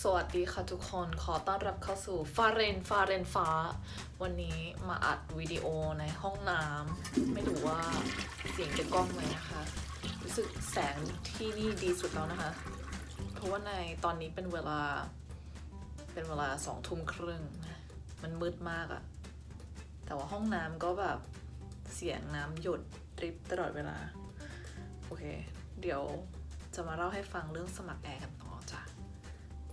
สวัสดีค่ะทุกคนขอต้อนรับเข้าสู่ฟาเรนฟาเรนฟ้า วันนี้มาอัดวิดีโอในห้องน้ำไม่รู้ว่าเสียงจะกล้องไหมนะคะ รู้สึกแสงที่นี่ดีสุดแล้วนะคะ เพราะว่าในตอนนี้เป็นเวลา เป็นเวลาสองทุ่มครึ่งมันมืดมากอะแต่ว่าห้องน้ำก็แบบเสียงน้ำหยดดริปตลอดเวลา โอเค เดี๋ยวจะมาเล่าให้ฟังเรื่องสมัครแอร์กันต่อ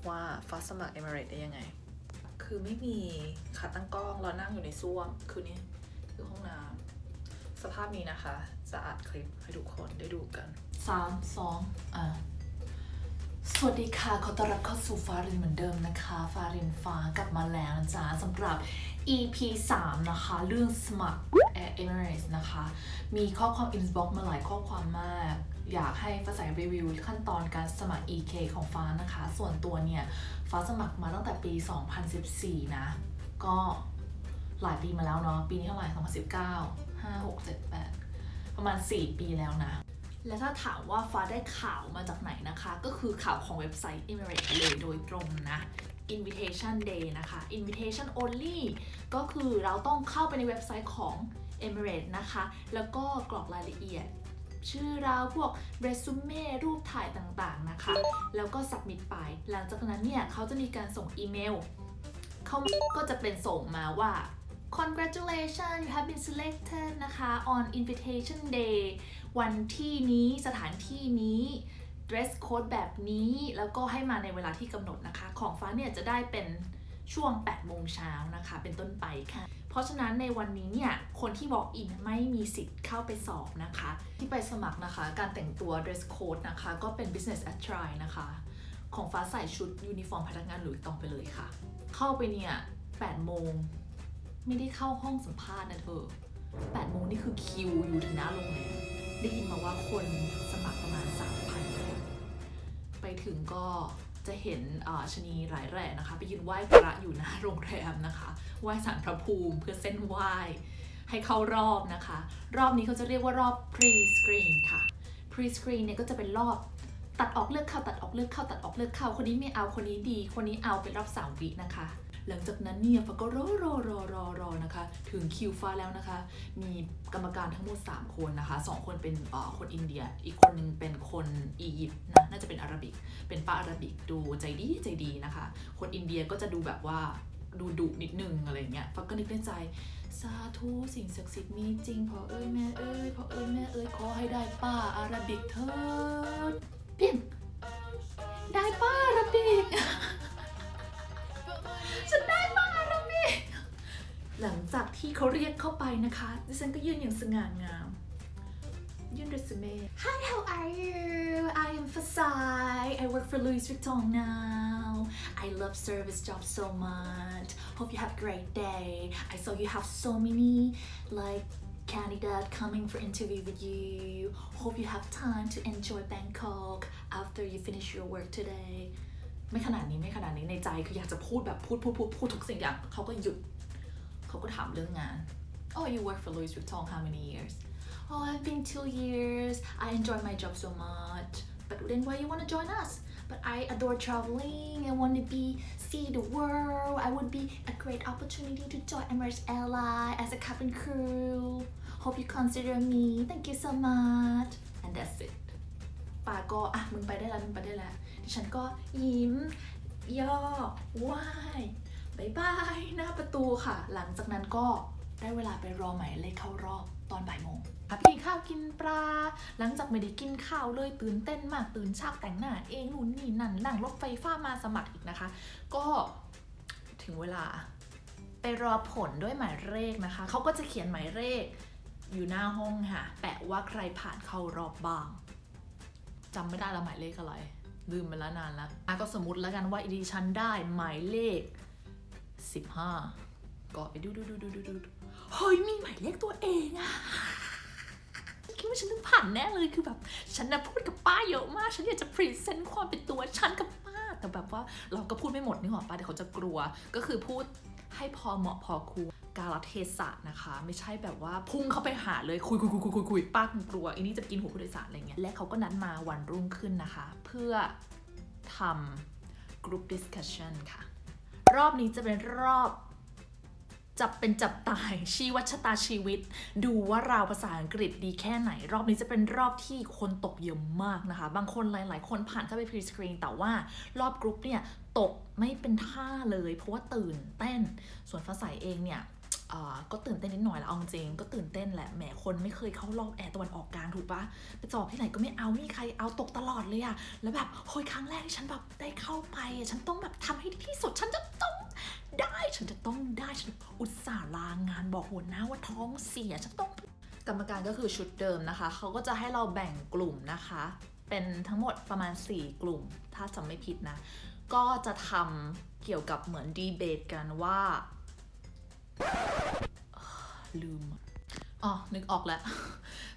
ว่าฟ้าสมัคร e m i r a t e ได้ยังไง คือไม่มีขาตั้งกล้องเรานั่งอยู่ในซ่วมคือนี่คือห้องน้ำสภาพนี้นะคะ จะอัดคลิปให้ทุกคนได้ดูกันสามสองอะสวัสดีค่ะ ขอต้อนรับเข้าสู่ฟารินเหมือนเดิมนะคะ ฟารินฟ้ากลับมาแล้วนะจ๊ะสำหรับ EP 3 นะคะ เรื่องสมัคร Air Emirates นะคะ มีข้อความ inbox มาหลายข้อความมาก อยากให้ฟ้าใส่รีวิวขั้นตอนการสมัคร EK ของฟ้านะคะ ส่วนตัวเนี่ย ฟ้าสมัครมาตั้งแต่ปี 2014 นะ ก็หลายปีมาแล้วเนาะ ปีนี้เท่าไหร่2019 5 6 7 8 ประมาณ 4 ปีแล้วนะ และถ้าถามว่าฟ้าได้ข่าวมาจากไหนนะคะ ก็คือข่าวของเว็บไซต์ Emirates เลยโดยตรงนะ Invitation Day นะคะ Invitation Only ก็คือเราต้องเข้าไปในเว็บไซต์ของ Emirates นะคะ แล้วก็กรอกรายละเอียด ชื่อเราพวกเรซูเม่รูปถ่ายต่างๆนะคะ แล้วก็ submit ไป หลังจากนั้นเนี่ยเขาจะมีการส่งอีเมล เขาก็จะเป็นส่งมาว่า congratulations you have been selected นะคะ on invitation day วันที่นี้สถานที่นี้ dress code แบบนี้ แล้วก็ให้มาในเวลาที่กำหนดนะคะ ของฟ้าเนี่ยจะได้เป็นช่วง 8 โมงเช้านะคะ เป็นต้นไปค่ะ เพราะฉะนั้นในวันนี้เนี่ยคนที่ walk in ไม่มีสิทธิ์เข้าไปสอบนะคะ ที่ไปสมัครนะคะ การแต่งตัว dress code นะคะก็เป็น business attire นะคะ ของฟ้าใส่ชุดยูนิฟอร์มพนักงานหลุยตองไปเลยค่ะ เข้าไปเนี่ย8โมงไม่ได้เข้าห้องสัมภาษณ์นะเธอ8โมงนี่คือคิวอยู่ถึงหน้าโรงแรมได้ยินมาว่าคนสมัครประมาณ3,000คนไปถึงก็ จะเห็นชนีหลายแหล่นะคะ ไปยืนไหว้พระอยู่หน้าโรงแรมนะคะไหว้สารพระภูมิเพื่อเส้นไหว้ให้เข้ารอบนะคะ รอบนี้เขาจะเรียกว่ารอบ pre screen ค่ะ pre screen เนี่ยก็จะเป็นรอบ ตัดออกเลือกเข้าตัดออกเลือกเข้าตัดออกเลือกเข้าคนนี้ไม่เอาคนนี้ดี คนนี้เอาเป็นรอบสามวินะคะ หลังจากนั้นเนี่ยฟ้าก็รอรอรอรอรอนะคะ ถึงคิวฟ้าแล้วนะคะ มีกรรมการทั้งหมด 3 คนนะคะ 2 คนเป็นอ่อคนอินเดีย อีกคนหนึงเป็นคนอียิปต์นะน่าจะเป็นอาหรับิก เป็นป้าอาหรับิกดูใจดีใจดีนะคะ คนอินเดียก็จะดูแบบว่าดูดุนิดนึงอะไรเงี้ยฟ้าก็นึกในใจ สาธุสิ่งศักดิ์สิทธิ์มีจริงพอเอ้ยแม่เอ้ยพอเอ้ยแม่เอ้ยขอให้ได้ป้าอาหรับิกเถิด เพียงได้ป้าอาหรับิก ฉันได้ป้าอาหรับิก หลังจากที่เขาเรียกเข้าไปนะคะดิฉันก็ยืนอย่างสง่างาม ยื่นเรซูเม่ Hi how are you I am Fasai I work for Louis Vuitton now I love service jobs so much hope you have a great day I saw you have so many like candidate coming for interview with you hope you have time to enjoy Bangkok after you finish your work today ไม่ขนาดนี้ไม่ขนาดนี้ในใจคืออยากจะพูดแบบพูดพูดพูดพูดทุกสิ่งอย่างเขาก็หยุด เขาก็ถามเรื่องงาน Oh you work for Louis Vuitton how many years Oh I've been two years I enjoy my job so much but then why you want to join us But I adore traveling I want to be see the world I would be a great opportunity to join Emirates Airline as a cabin crew hope you consider me thank you so much and that's it ปาก็อะมึงไปได้แล้วมึงไปได้แล้วดิฉันก็ยิ้ม ย่อไหว้บายบายหน้าประตูค่ะ หลังจากนั้นก็ ได้เวลาไปรอหมายเลขเข้ารอบตอนบ่ายโมงกินข้าวกินปลา หลังจากไม่ได้กินข้าวเลยตื่นเต้นมากตื่นฉากแต่งหน้าเองนู่นนี่นั่นนั่งรถไฟฟ้ามาสมัครอีกนะคะ ก็ถึงเวลาไปรอผลด้วยหมายเลขนะคะ เขาก็จะเขียนหมายเลขอยู่หน้าห้องค่ะ แปะว่าใครผ่านเข้ารอบบ้างจำไม่ได้ละหมายเลขอะไร ลืมไปแล้วนานแล้วอะก็สมมติแล้วกันว่าดิฉันได้หมายเลข 15 ก็ไปดูดูดูดูดูดู เฮ้ยมีหมายเลขตัวเองอะคิดว่าฉันต้องผ่านแน่เลยคือแบบ ฉันนะพูดกับป้าเยอะมาก ฉันอยากจะพรีเซนต์ความเป็นตัวฉันกับป้า แต่แบบว่าเราก็พูดไม่หมดนี่หรอป้าเดี๋ยวเขาจะกลัว ก็คือพูดให้พอเหมาะพอควรกาลเทศะนะคะ ไม่ใช่แบบว่าพุ่งเข้าไปหาเลยคุยคุยคุยคุยคุยคุยป้ากลัวอันนี้จะกินหัวผู้โดยสารอะไรเงี้ยและเขาก็นัดมาวันรุ่งขึ้นนะคะ เพื่อทำ group discussion ค่ะ รอบนี้จะเป็นรอบ จับเป็นจับตายชีวัชะตาชีวิต ดูว่าเราภาษาอังกฤษดีแค่ไหน รอบนี้จะเป็นรอบที่คนตกเยอะมากนะคะ บางคนหลาย ๆ คนผ่านเข้าไปพรีสกรีนแต่ว่ารอบกรุ๊ปเนี่ยตกไม่เป็นท่าเลย เพราะว่าตื่นเต้น ส่วนฟ้าใสเองเนี่ย ก็ตื่นเต้นนิดหน่อยละเอาจริง ก็ตื่นเต้นแหละ แหม คนไม่เคยเข้ารอบแอร์ตะวันออกกลางถูกปะไปสอบที่ไหนก็ไม่เอาไม่มีใครเอาตกตลอดเลยอะแล้วแบบโอยครั้งแรกที่ฉันแบบได้เข้าไปอะฉันต้องแบบทำให้ที่สุด ฉันจะต้องได้ ฉันจะต้องได้ ฉันอุตส่าห์ลางานบอกหัวหน้าว่าท้องเสีย ฉันต้อง กรรมการก็คือชุดเดิมนะคะ เขาก็จะให้เราแบ่งกลุ่มนะคะ เป็นทั้งหมดประมาณ 4 กลุ่ม ถ้าจำไม่ผิดนะ ก็จะทำเกี่ยวกับเหมือนดีเบตกันว่า ลืมอ๋อ นึกออกแล้ว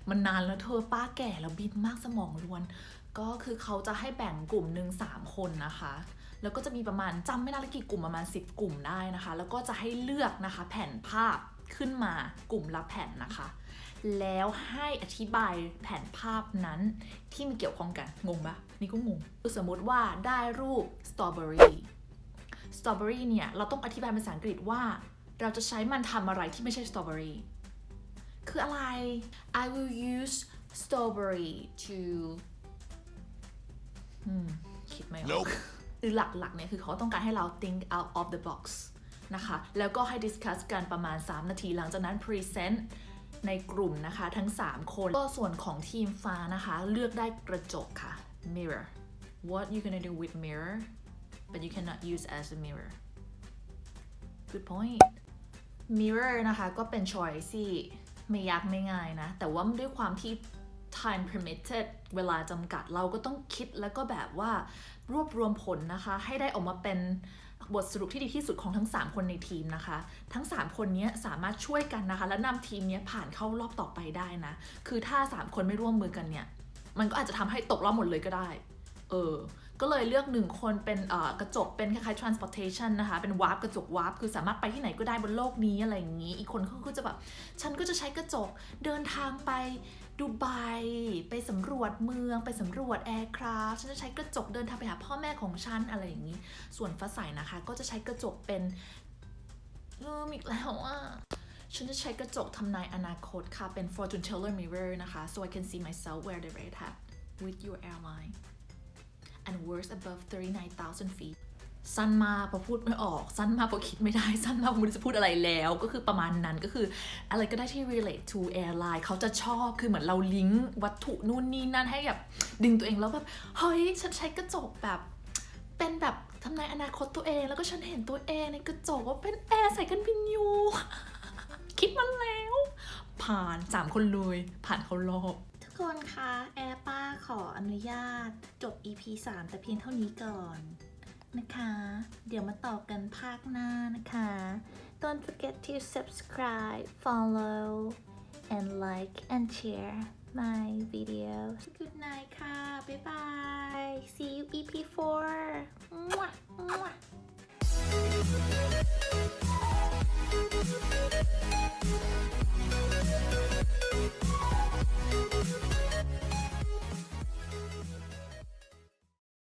มันนานแล้วเธอป้าแก่แล้วบินมากสมองรวน ก็คือเขาจะให้แบ่งกลุ่มหนึ่งสามคนนะคะ แล้วก็จะมีประมาณจำไม่ได้ละกี่กลุ่มประมาณ 10 กลุ่มได้นะคะ แล้วก็จะให้เลือกนะคะ แผ่นภาพขึ้นมากลุ่มละแผ่นนะคะ แล้วให้อธิบายแผนภาพนั้นที่มีเกี่ยวข้องกัน งงปะนี่ก็งงสมมติว่าได้รูปสตรอเบอรี่สตรอเบอรี่เนี่ย เราต้องอธิบายเป็นภาษาอังกฤษว่า เราจะใช้มันทำอะไรที่ไม่ใช่สตรอเบอรี่คืออะไร I will use strawberry to อืมคิดไม่ออก Nope. คือหลักๆเนี่ยคือเขาต้องการให้เรา think out of the box นะคะ แล้วก็ให้ discuss กันประมาณ 3 นาที หลังจากนั้น present ในกลุ่มนะคะทั้ง 3 คน ก็ส่วนของทีมฟ้านะคะ เลือกได้กระจกค่ะ mirror what you gonna do with mirror but you cannot use as a mirror good point mirror นะคะก็เป็น choice ที่ไม่ยากไม่ง่ายนะ แต่ว่าด้วยความที่ time permitted เวลาจำกัดเราก็ต้องคิดแล้วก็แบบว่ารวบรวมผลนะคะ ให้ได้ออกมาเป็นบทสรุปที่ดีที่สุดของทั้ง 3 คนในทีมนะคะ ทั้ง 3 คนนี้สามารถช่วยกันนะคะ และนำทีมนี้ผ่านเข้ารอบต่อไปได้นะ คือถ้า 3 คนไม่ร่วมมือกันเนี่ย มันก็อาจจะทำให้ตกรอบหมดเลยก็ได้ เออ ก็เลยเลือกหนึ่งคนเป็นกระจกเป็นคล้ายๆ transportation นะคะ เป็นวาร์ปกระจกวาร์ปคือสามารถไปที่ไหนก็ได้บนโลกนี้อะไรอย่างนี้ อีกคนก็จะแบบ ฉันก็จะใช้กระจกเดินทางไปดูไบไปสำรวจเมือง ไปสำรวจแอร์คราฟฉันจะใช้กระจกเดินทางไปหาพ่อแม่ของฉันอะไรอย่างนี้ ส่วนฟ้าใสนะคะ ก็จะใช้กระจกเป็นลืมอีกแล้วอะฉันจะใช้กระจกทำนายอนาคตค่ะ เป็น fortune teller mirror นะคะ so I can see myself wear the red hat with your airline and works above 39,000 feet สั้นมากพอพูดไม่ออก สั้นมากพอคิดไม่ได้ สั้นมากพอไม่รู้จะพูดอะไรแล้ว ก็คือประมาณนั้นก็คืออะไรก็ได้ที่ relate to airline เขาจะชอบคือเหมือนเราลิงก์วัตถุนู่นนี่นั่นให้แบบดึงตัวเองแล้วแบบ เฮ้ย ฉันใช้กระจกแบบ เป็นแบบทำนายอนาคตตัวเอง แล้วก็ฉันเห็นตัวเองในกระจกว่าเป็นแอร์ใส่กันบินอยู่คิดมันแล้ว ผ่านสามคนเลยผ่านเขารอบ ทุกคนคะแอร์ป้า ออนุญาตจบ EP 3 แต่เพียงเท่านี้ก่อนนะคะ เดี๋ยวมาต่อกันภาคหน้านะคะ Don't forget to subscribe follow and like and share my video Good night ค่ะ บ๊ายบาย